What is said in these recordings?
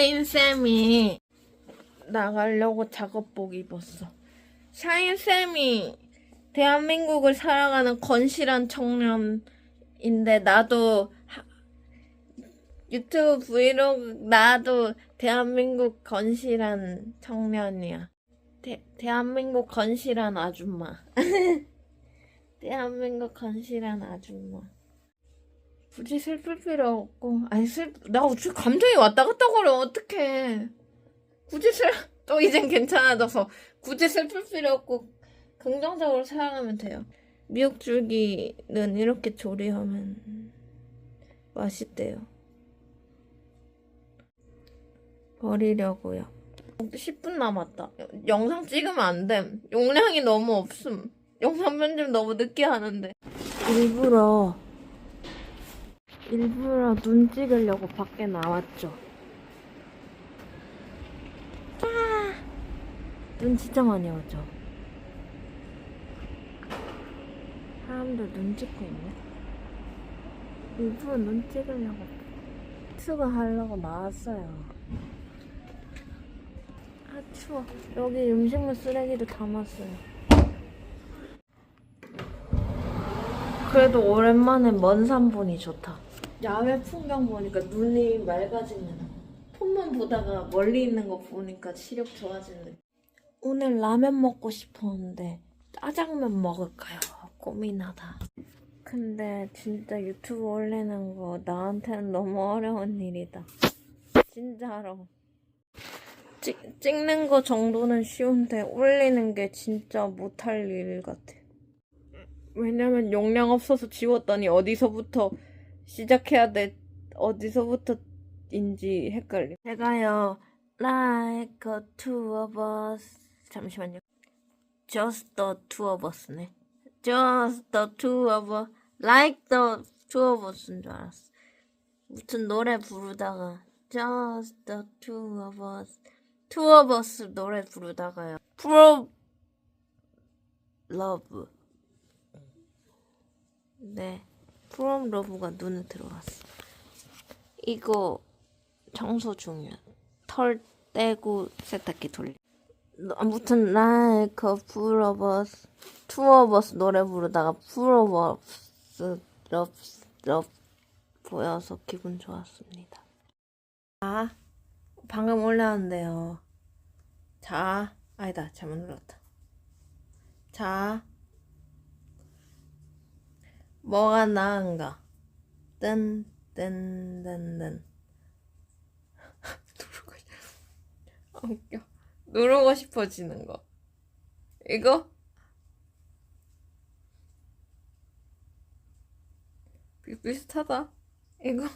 샤인쌤이 나가려고 작업복 입었어. 샤인쌤이 대한민국을 살아가는 건실한 청년인데 나도 하- 유튜브 브이로그 나도 대한민국 건실한 청년이야. 대, 대한민국 건실한 아줌마. 대한민국 건실한 아줌마. 굳이 슬플 필요 없고. 아니 슬나 지금 감정이 왔다 갔다 거려. 어떡해. 굳이 슬 또 이젠 괜찮아져서 굳이 슬플 필요 없고 긍정적으로 살아가면 돼요. 미역 줄기는 이렇게 조리하면 맛있대요. 버리려고요. 10분 남았다. 영상 찍으면 안됨. 용량이 너무 없음. 영상 편집 너무 늦게 하는데. 일부러 일부러 눈 찍으려고 밖에 나왔죠. 아, 눈 진짜 많이 오죠. 사람들 눈 찍고 있네. 일부러 눈 찍으려고 수거하려고 나왔어요. 아 추워. 여기 음식물 쓰레기도 담았어요. 그래도 오랜만에 먼 산 보니 좋다. 야외 풍경 보니까 눈이 맑아지는. 폰만 보다가 멀리 있는 거 보니까 시력 좋아지는. 오늘 라면 먹고 싶었는데 짜장면 먹을까요? 고민하다. 근데 진짜 유튜브 올리는 거 나한테는 너무 어려운 일이다. 진짜로. 찍, 찍는 거 정도는 쉬운데 올리는 게 진짜 못할 일 같아. 왜냐면 용량 없어서 지웠더니 어디서부터 시작해야 돼 어디서부터인지 헷갈려 제가요 like a two of us 잠시만요 just the two of us네 just the two of us like the two of us인 줄 알았어 무슨 노래 부르다가 just the two of us two of us 노래 부르다가요 pro love 네, 프롬 러브가 눈에 들어왔어. 이거 청소 중이야. 털 떼고 세탁기 돌리. 아무튼 two of us 노래 부르다가 us love, love 보여서 기분 좋았습니다. 자, 방금 올렸는데요. 자, 아니다, 잘못 눌렀다. 자, 뭐가 나은가? 뜬, 뜬, 뜬, 뜬. 누르고, 싶- 아, 웃겨. 누르고 싶어지는 거. 이거? 비- 비슷하다. 이거?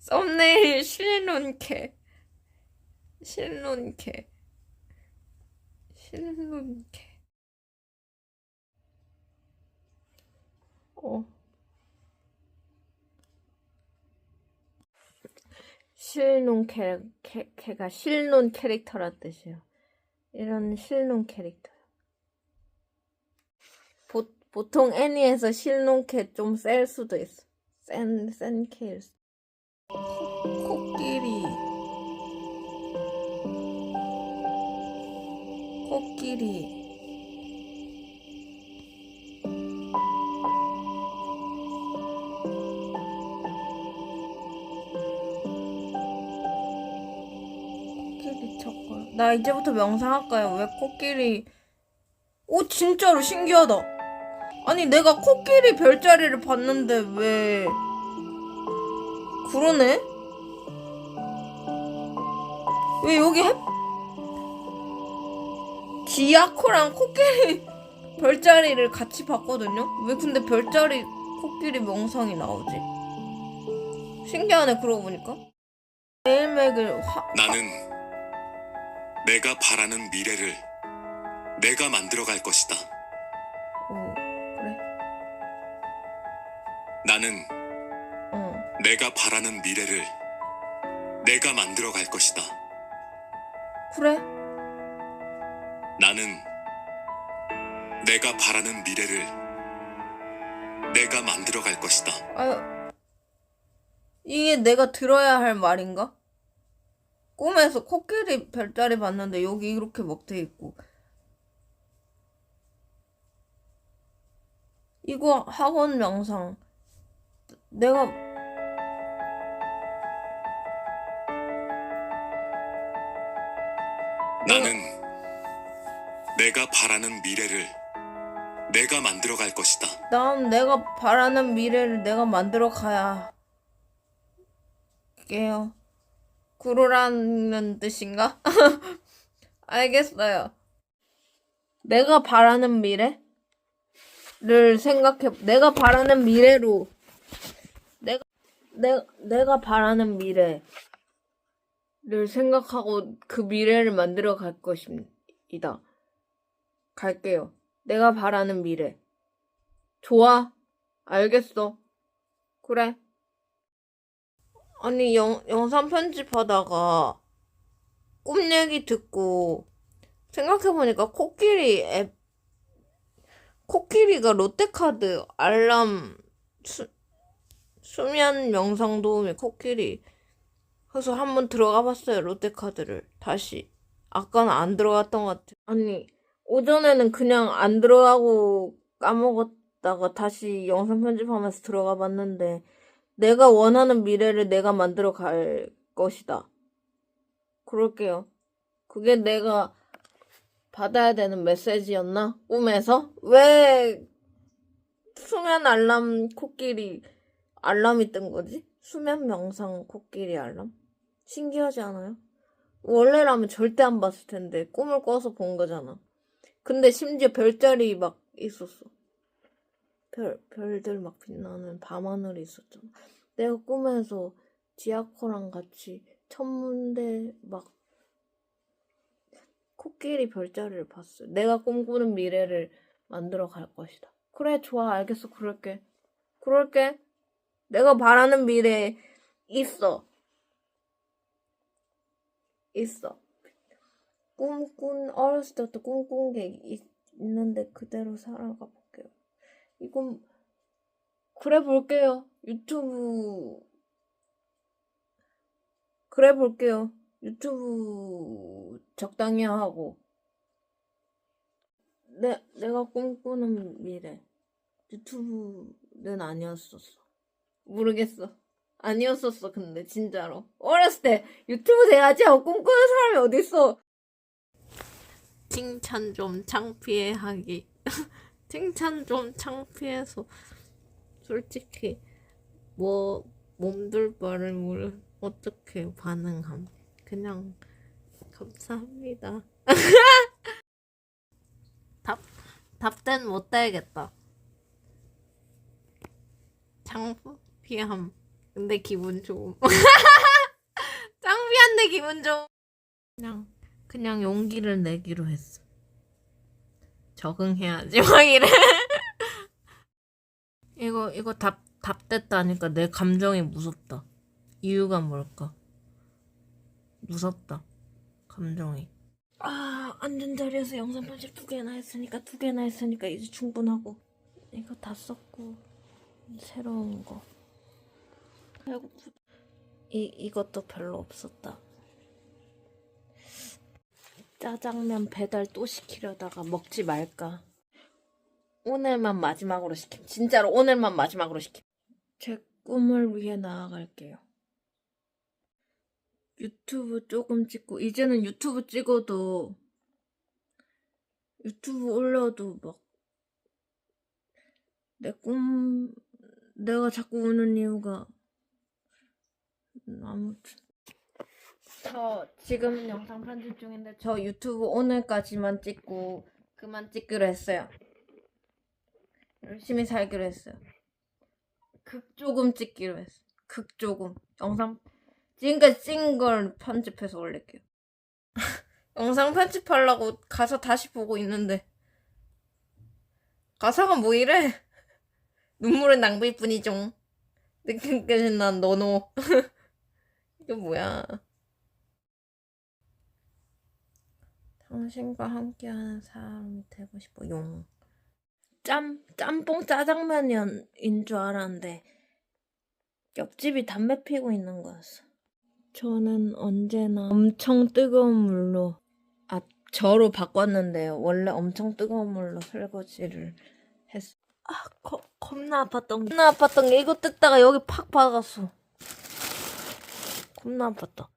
썸네일 실눈캐. 실눈캐. 실눈캐. 어. 실눈 캐, 캐, 캐가 실눈 캐릭터란 뜻이에요. 이런 실눈 캐릭터요. 보, 보통 애니에서 실눈 캐좀 셀 수도 있어. 센, 센 캐일 수. 코끼리. 코끼리 나 이제부터 명상할까요? 왜 코끼리? 오 진짜로 신기하다. 아니 내가 코끼리 별자리를 봤는데 왜 그러네? 왜 여기 해? 디아코랑 코끼리 별자리를 같이 봤거든요? 왜 근데 별자리 코끼리 명상이 나오지? 신기하네 그러고 보니까 매일매일 화, 나는 내가 바라는 미래를 내가 만들어 갈 것이다. 어, 그래. 나는 어. 내가 바라는 미래를 내가 만들어 갈 것이다. 그래. 나는 내가 바라는 미래를 내가 만들어 갈 것이다. 아, 이게 내가 들어야 할 말인가? 꿈에서 코끼리 별자리 봤는데 여기 이렇게 먹돼 있고 이거 학원 영상 내가 나는 내가 바라는 미래를 내가 만들어 갈 것이다. 난 내가 바라는 미래를 내가 만들어 가야 게요. 그러라는 뜻인가? 알겠어요. 내가 바라는 미래를 생각해. 내가 바라는 미래로 내가 내 내가 바라는 미래를 생각하고 그 미래를 만들어 갈 것입니다. 갈게요. 내가 바라는 미래. 좋아. 알겠어. 그래. 아니, 영, 영상 편집하다가 꿈 얘기 듣고 생각해보니까 코끼리 앱, 코끼리가 롯데카드 알람 수, 수면 명상 도우미 코끼리. 그래서 한번 들어가 봤어요, 롯데카드를. 다시. 아까는 안 들어갔던 것 같아. 아니, 오전에는 그냥 안 들어가고 까먹었다가 다시 영상 편집하면서 들어가 봤는데 내가 원하는 미래를 내가 만들어 갈 것이다. 그럴게요. 그게 내가 받아야 되는 메시지였나? 꿈에서? 왜 수면 알람 코끼리 알람이 뜬 거지? 수면 명상 코끼리 알람? 신기하지 않아요? 원래라면 절대 안 봤을 텐데 꿈을 꿔서 본 거잖아. 근데 심지어 별자리 막 있었어. 별, 별들 막 빛나는 밤하늘이 있었잖아. 내가 꿈에서 지아코랑 같이 천문대 막 코끼리 별자리를 봤어. 내가 꿈꾸는 미래를 만들어 갈 것이다. 그래, 좋아, 알겠어, 그럴게. 그럴게. 내가 바라는 미래 있어. 있어. 꿈꾼 어렸을 때부터 꿈꾼 게 있, 있는데 그대로 살아가. 이건 그래 볼게요. 유튜브 그래 볼게요. 유튜브 적당히 하고 내 내가 꿈꾸는 미래 유튜브는 아니었었어. 모르겠어. 아니었었어. 근데 진짜로 어렸을 때 유튜브 돼야지 하고 꿈꾸는 사람이 어딨어. 칭찬 좀 창피해 하기. 칭찬 좀 창피해서 솔직히 뭐 몸둘 바를 모르 어떻게 반응함. 그냥 감사합니다. 답 답된 못 되겠다. 창피함. 근데 기분 좋음. 창피한데 기분 좋음. 그냥 그냥 용기를 내기로 했어. 적응해야지 막 이래. 이거 이거 답 답됐다니까 내 감정이 무섭다. 이유가 뭘까? 무섭다. 감정이. 아 앉은 자리에서 영상 편집 두 개나 했으니까 두 개나 했으니까 이제 충분하고 이거 다 썼고 새로운 거. 이것도 별로 없었다. 짜장면 배달 또 시키려다가 먹지 말까. 오늘만 마지막으로 시킴. 진짜로 오늘만 마지막으로 시킴. 제 꿈을 위해 나아갈게요. 유튜브 조금 찍고, 이제는 유튜브 찍어도, 유튜브 올려도 막, 내 꿈, 내가 자꾸 우는 이유가, 음, 아무튼. 저 지금 영상 편집 중인데 저 유튜브 오늘까지만 찍고 그만 찍기로 했어요. 열심히 살기로 했어요. 극 조금 찍기로 했어. 극 조금. 영상 지금까지 찍은 걸 편집해서 올릴게요. 영상 편집하려고 가사 다시 보고 있는데 가사가 뭐 이래? 눈물은 낭비일 뿐이죠. 느낌까지 난 너노. 이게 뭐야? 당신과 함께하는 사람이 되고 싶어 용 짬, 짬뽕 짜장면인 줄 알았는데 옆집이 담배 피고 있는 거였어 저는 언제나 엄청 뜨거운 물로 아 저로 바꿨는데요. 원래 엄청 뜨거운 물로 설거지를 했어. 아 거, 겁나 아팠던 겁나 아팠던 게 이거 뜯다가 여기 팍 박았어. 겁나 아팠다.